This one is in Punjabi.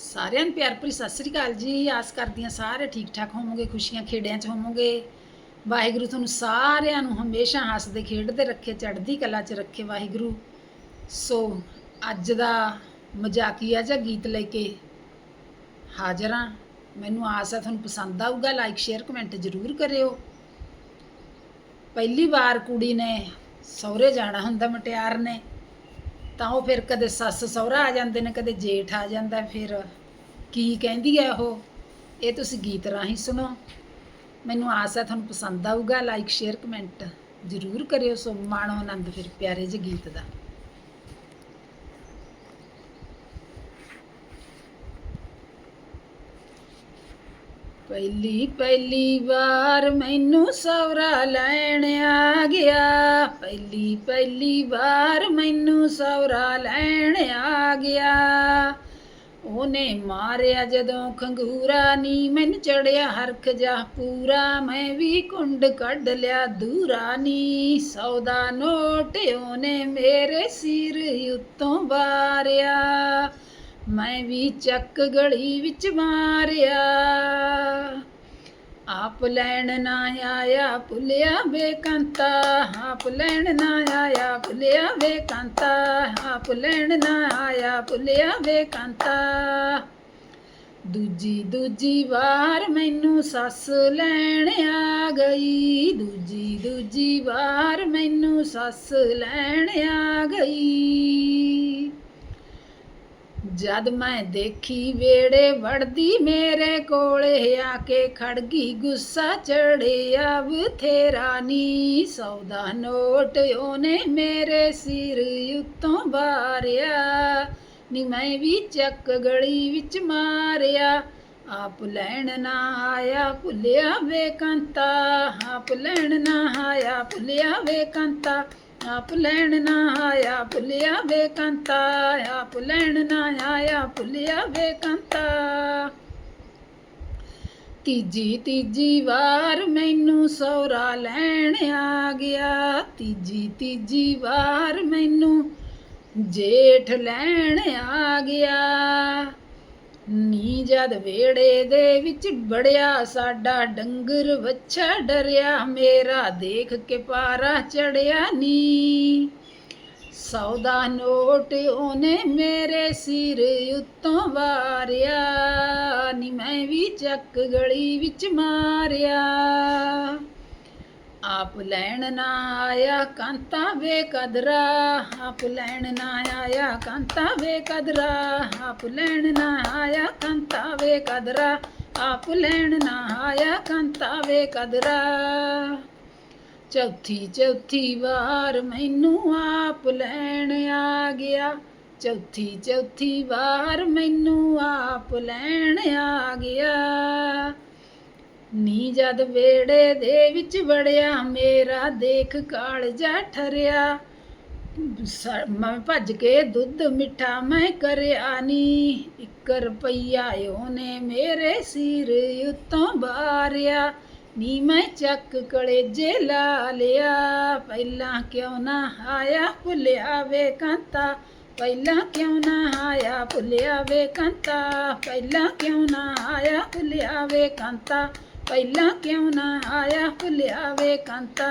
ਸਾਰਿਆਂ ਨੂੰ ਪਿਆਰ ਭਰੀ ਸਤਿ ਸ੍ਰੀ ਅਕਾਲ ਜੀ। ਆਸ ਕਰਦੀ ਹਾਂ ਸਾਰੇ ਠੀਕ ਠਾਕ ਹੋਵੋਗੇ, ਖੁਸ਼ੀਆਂ ਖੇੜਿਆਂ 'ਚ ਹੋਵੋਗੇ। ਵਾਹਿਗੁਰੂ ਤੁਹਾਨੂੰ ਸਾਰਿਆਂ ਨੂੰ ਹਮੇਸ਼ਾ ਹੱਸਦੇ, ਖੇਡਦੇ ਰੱਖੇ, ਚੜ੍ਹਦੀ ਕਲਾ 'ਚ ਰੱਖੇ ਵਾਹਿਗੁਰੂ। ਸੋ ਅੱਜ ਦਾ ਮਜ਼ਾਕੀਆ ਜਿਹਾ ਗੀਤ ਲੈ ਕੇ ਹਾਜ਼ਰ ਹਾਂ। ਮੈਨੂੰ ਆਸ ਹੈ ਤੁਹਾਨੂੰ ਪਸੰਦ ਆਊਗਾ ਲਾਈਕ ਸ਼ੇਅਰ ਕਮੈਂਟ ਜ਼ਰੂਰ ਕਰਿਓ। ਪਹਿਲੀ ਵਾਰ ਕੁੜੀ ਨੇ ਸਹੁਰੇ ਜਾਣਾ ਹੁੰਦਾ, ਮਟਿਆਰ ਨੇ। ਤਾਂ ਉਹ ਫਿਰ ਕਦੇ ਸੱਸ ਸਹੁਰਾ ਆ ਜਾਂਦੇ ਨੇ, ਕਦੇ ਜੇਠ ਆ ਜਾਂਦਾ ਫਿਰ ਕੀ ਕਹਿੰਦੀ ਹੈ ਉਹ? ਇਹ ਤੁਸੀਂ ਗੀਤ ਰਾਹੀਂ ਸੁਣੋ। ਮੈਨੂੰ ਆਸ ਹੈ ਤੁਹਾਨੂੰ ਪਸੰਦ ਆਊਗਾ ਲਾਈਕ ਸ਼ੇਅਰ ਕਮੈਂਟ ਜ਼ਰੂਰ ਕਰਿਓ ਸੋ ਮਾਣੋ ਆਨੰਦ ਫਿਰ ਪਿਆਰੇ ਜਿਹੇ ਗੀਤ ਦਾ। ਪਹਿਲੀ ਪਹਿਲੀ ਵਾਰ ਮੈਨੂੰ ਸਵਰਾ ਲੈਣ ਆ ਗਿਆ। ਪਹਿਲੀ ਪਹਿਲੀ ਵਾਰ ਮੈਨੂੰ ਸਵਰਾ ਲੈਣ ਆ ਗਿਆ। ਉਹਨੇ ਮਾਰਿਆ ਜਦੋਂ ਖੰਗੂਰਾ ਨੀ ਮੈਨੂੰ ਚੜਿਆ, ਹਰਖ ਜਾ ਪੂਰਾ ਮੈਂ ਵੀ ਕੁੰਡ ਕੱਢ ਲਿਆ ਦੂਰਾ ਨੀ। ਸੌਦਾ ਨੋਟ ਉਹਨੇ ਮੇਰੇ ਸਿਰ ਉੱਤੋਂ ਵਾਰਿਆ। ਮੈਂ ਵੀ ਚੱਕ ਗਲੀ ਵਿੱਚ ਮਾਰਿਆ। ਆਪ ਲੈਣ ਨਾ ਆਇਆ, ਭੁੱਲਿਆ ਬੇਕੰਤਾ। ਆਪ ਲੈਣ ਨਾ ਆਇਆ, ਭੁੱਲਿਆ ਬੇਕੰਤਾ। ਆਪ ਲੈਣ ਨਾ ਆਇਆ, ਭੁੱਲਿਆ ਬੇਕੰਤਾ। ਦੂਜੀ ਦੂਜੀ ਵਾਰ ਮੈਨੂੰ ਸੱਸ ਲੈਣ ਆ ਗਈ। ਦੂਜੀ ਦੂਜੀ ਵਾਰ ਮੈਨੂੰ ਸੱਸ ਲੈਣ ਆ ਗਈ। ਜਦ ਮੈਂ ਦੇਖੀ ਵੇੜੇ ਵੜਦੀ, ਮੇਰੇ ਕੋਲੇ ਆ ਕੇ ਖੜ ਗਈ। ਗੁੱਸਾ ਚੜਿਆ ਬਥੇਰਾ ਨੀ ਸੌਦਾ। ਨੋਟ ਉਹਨੇ ਮੇਰੇ ਸਿਰ ਉੱਤੋਂ ਬਾਰਿਆ। ਨੀ ਮੈਂ ਵੀ ਚੱਕ ਗਲੀ ਵਿੱਚ ਮਾਰਿਆ। ਆਪ ਲੈਣ ਨਾ ਆਇਆ, ਭੁੱਲਿਆ ਵੇਕੰਤਾ ਆਪ ਲੈਣ ਨਾ ਆਇਆ, ਭੁੱਲਿਆ ਵੇਕੰਤਾ ਆਪ ਲੈਣ ਨਾ ਆਇਆ, ਭੁੱਲਿਆ ਵੇਕੰਤਾ ਆਪ ਲੈਣ ਨਾ ਆਇਆ, ਭੁੱਲਿਆ ਵੇਕੰਤਾ ਤੀਜੀ ਤੀਜੀ ਵਾਰ ਮੈਨੂੰ ਸੌਰਾ ਲੈਣ ਆ ਗਿਆ। ਤੀਜੀ ਤੀਜੀ ਵਾਰ ਮੈਨੂੰ ਜੇਠ ਲੈਣ ਆ ਗਿਆ। ਨੀ ਜਦ ਵੇੜੇ ਦੇ ਵਿੱਚ ਬੜਿਆ ਸਾਡਾ ਡੰਗਰ ਵੱਛਾ ਡਰਿਆ, ਮੇਰਾ ਦੇਖ ਕੇ ਪਾਰਾ ਚੜਿਆ ਨੀ। ਸੌਦਾ ਨੋਟ ਉਹਨੇ ਮੇਰੇ ਸਿਰ ਉੱਤੋਂ ਵਾਰਿਆ, ਨੀ ਮੈਂ ਵੀ ਚੱਕ ਗਲੀ ਵਿੱਚ ਮਾਰਿਆ। ਆਪ ਲੈਣ ਨਾ ਆਇਆ ਕਾਂਤਾ ਵੇ ਕਦਰਾ, ਆਪ ਲੈਣ ਨਾ ਆਇਆ ਕਾਂਤਾ ਵੇ ਕਦਰਾ, ਆਪ ਲੈਣ ਨਾ ਆਇਆ ਕਾਂਤਾ ਵੇ ਕਦਰਾ, ਆਪ ਲੈਣ ਨਾ ਆਇਆ ਕਾਂਤਾ ਵੇ ਕਦਰਾ। ਚੌਥੀ ਚੌਥੀ ਵਾਰ ਮੈਨੂੰ ਆਪ ਲੈਣ ਆ ਗਿਆ, ਚੌਥੀ ਚੌਥੀ ਵਾਰ ਮੈਨੂੰ ਆਪ ਲੈਣ ਆ ਗਿਆ। ਨੀ ਜਦ ਵੇੜੇ ਦੇ ਵਿੱਚ ਵੜਿਆ, ਮੇਰਾ ਦੇਖ ਕਾਲਜਾ ਠਰਿਆ। ਮੈਂ ਭੱਜ ਕੇ ਦੁੱਧ ਮਿੱਠਾ ਮੈਂ ਕਰਿਆ ਨੀ। ਇੱਕ ਰੁਪਈਆ ਉਹਨੇ ਮੇਰੇ ਸਿਰ ਉੱਤੋਂ ਬਾਰਿਆ। ਨੀ ਮੈਂ ਚੱਕ ਕਲੇਜੇ ਲਾ ਲਿਆ। ਪਹਿਲਾਂ ਕਿਉਂ ਨਾ ਆਇਆ ਭੁੱਲਿਆ ਵੇ ਕਾਂਤਾ। ਪਹਿਲਾਂ ਕਿਉਂ ਨਾ ਆਇਆ ਭੁੱਲਿਆ ਵੇ ਕਾਂਤਾ। ਪਹਿਲਾਂ ਕਿਉਂ ਨਾ ਆਇਆ ਭੁੱਲਿਆ ਵੇ ਕਾਂਤਾ। ਪਹਿਲਾਂ ਕਿਉਂ ਨਾ ਆਇਆ ਭੁੱਲਿਆ ਵੇ ਕਾਂਤਾ?